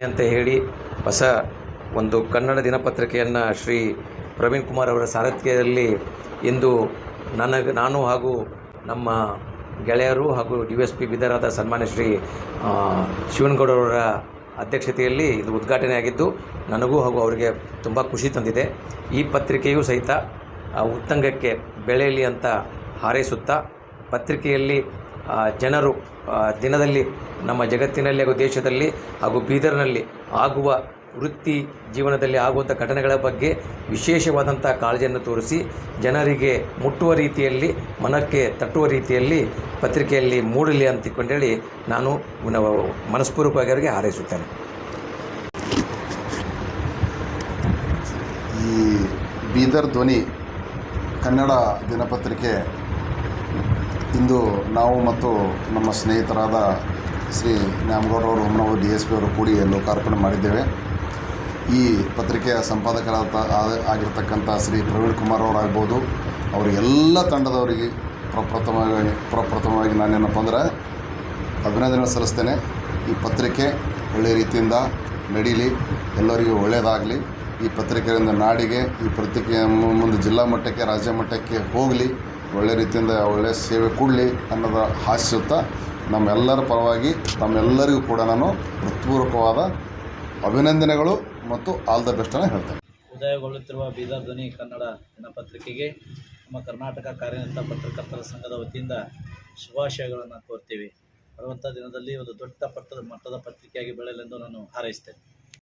ಅಂತ ಹೇಳಿ ಹೊಸ ಒಂದು ಕನ್ನಡ ದಿನಪತ್ರಿಕೆಯನ್ನು ಶ್ರೀ ಪ್ರವೀಣ್ ಕುಮಾರ್ ಅವರ ಸಾರಥ್ಯದಲ್ಲಿ ಇಂದು ನನಗೆ ನಾನು ಹಾಗೂ ನಮ್ಮ ಗೆಳೆಯರು ಹಾಗೂ ಡಿ ಎಸ್ ಪಿ ಬಿದರಾದ ಸನ್ಮಾನ್ಯ ಶ್ರೀ ಶಿವನಗೌಡರವರ ಅಧ್ಯಕ್ಷತೆಯಲ್ಲಿ ಇದು ಉದ್ಘಾಟನೆ ಆಗಿದ್ದು ನನಗೂ ಹಾಗೂ ಅವರಿಗೆ ತುಂಬ ಖುಷಿ ತಂದಿದೆ. ಈ ಪತ್ರಿಕೆಯೂ ಸಹಿತ ಉತ್ತಂಗಕ್ಕೆ ಬೆಳೆಯಲಿ ಅಂತ ಹಾರೈಸುತ್ತಾ ಪತ್ರಿಕೆಯಲ್ಲಿ ಜನರು ದಿನದಲ್ಲಿ ನಮ್ಮ ಜಗತ್ತಿನಲ್ಲಿ ಹಾಗೂ ದೇಶದಲ್ಲಿ ಹಾಗೂ ಬೀದರ್ನಲ್ಲಿ ಆಗುವ ವೃತ್ತಿ ಜೀವನದಲ್ಲಿ ಆಗುವಂಥ ಘಟನೆಗಳ ಬಗ್ಗೆ ವಿಶೇಷವಾದಂಥ ಕಾಳಜಿಯನ್ನು ತೋರಿಸಿ, ಜನರಿಗೆ ಮುಟ್ಟುವ ರೀತಿಯಲ್ಲಿ, ಮನಕ್ಕೆ ತಟ್ಟುವ ರೀತಿಯಲ್ಲಿ ಪತ್ರಿಕೆಯಲ್ಲಿ ಮೂಡಲಿ ಅಂತಿಕೊಂಡೇಳಿ ನಾನು ಮನಸ್ಪೂರ್ವಕವಾಗಿ ಅವರಿಗೆ ಹಾರೈಸುತ್ತೇನೆ. ಈ ಬೀದರ್ ಧ್ವನಿ ಕನ್ನಡ ದಿನಪತ್ರಿಕೆ ಇಂದು ನಾವು ಮತ್ತು ನಮ್ಮ ಸ್ನೇಹಿತರಾದ ಶ್ರೀ ನ್ಯಾಮಗೌಡರವರು ಹೊಮ್ಮನವರು ಡಿ ಎಸ್ ಪಿ ಅವರು ಕೂಡಿ ಲೋಕಾರ್ಪಣೆ ಮಾಡಿದ್ದೇವೆ. ಈ ಪತ್ರಿಕೆಯ ಸಂಪಾದಕರಾದ ಆಗಿರ್ತಕ್ಕಂಥ ಶ್ರೀ ಪ್ರವೀಣ್ ಕುಮಾರ್ ಅವರಾಗ್ಬೋದು ಅವರು ಎಲ್ಲ ತಂಡದವರಿಗೆ ಪ್ರಪ್ರಥಮವಾಗಿ ಪ್ರಪ್ರಥಮವಾಗಿ ನಾನೇನಪ್ಪ ಅಂದ್ರೆ ಅಭಿನಂದನೆ ಸಲ್ಲಿಸ್ತೇನೆ. ಈ ಪತ್ರಿಕೆ ಒಳ್ಳೆಯ ರೀತಿಯಿಂದ ನಡೀಲಿ, ಎಲ್ಲರಿಗೂ ಒಳ್ಳೆಯದಾಗಲಿ ಈ ಪತ್ರಿಕೆಯಿಂದ ನಾಡಿಗೆ, ಈ ಪತ್ರಿಕೆಯ ಮುಂದೆ ಜಿಲ್ಲಾ ಮಟ್ಟಕ್ಕೆ, ರಾಜ್ಯ ಮಟ್ಟಕ್ಕೆ ಹೋಗಲಿ. ಒಳ್ಳೆಯ ರೀತಿಯಿಂದ ಒಳ್ಳೆಯ ಸೇವೆ ಕೊಡಲಿ ಅನ್ನೋದು ಹಾಸ್ಯುತ್ತಾ ನಮ್ಮೆಲ್ಲರ ಪರವಾಗಿ ತಮ್ಮೆಲ್ಲರಿಗೂ ಕೂಡ ನಾನು ಹೃತ್ಪೂರ್ವಕವಾದ ಅಭಿನಂದನೆಗಳು ಮತ್ತು ಆಲ್ ದ ಬೆಸ್ಟನ್ನು ಹೇಳ್ತೇನೆ. ಉದಯಗೊಳ್ಳುತ್ತಿರುವ ಬೀದರ್ ಧ್ವನಿ ಕನ್ನಡ ದಿನಪತ್ರಿಕೆಗೆ ನಮ್ಮ ಕರ್ನಾಟಕ ಕಾರ್ಯನಿರತ ಪತ್ರಕರ್ತರ ಸಂಘದ ವತಿಯಿಂದ ಶುಭಾಶಯಗಳನ್ನು ಕೋರ್ತೀವಿ. ಬರುವಂಥ ದಿನದಲ್ಲಿ ಒಂದು ದೊಡ್ಡ ಪಟ್ಟದ ಮಟ್ಟದ ಪತ್ರಿಕೆಯಾಗಿ ಬೆಳೆಯಲೆಂದು ನಾನು ಹಾರೈಸ್ತೇನೆ.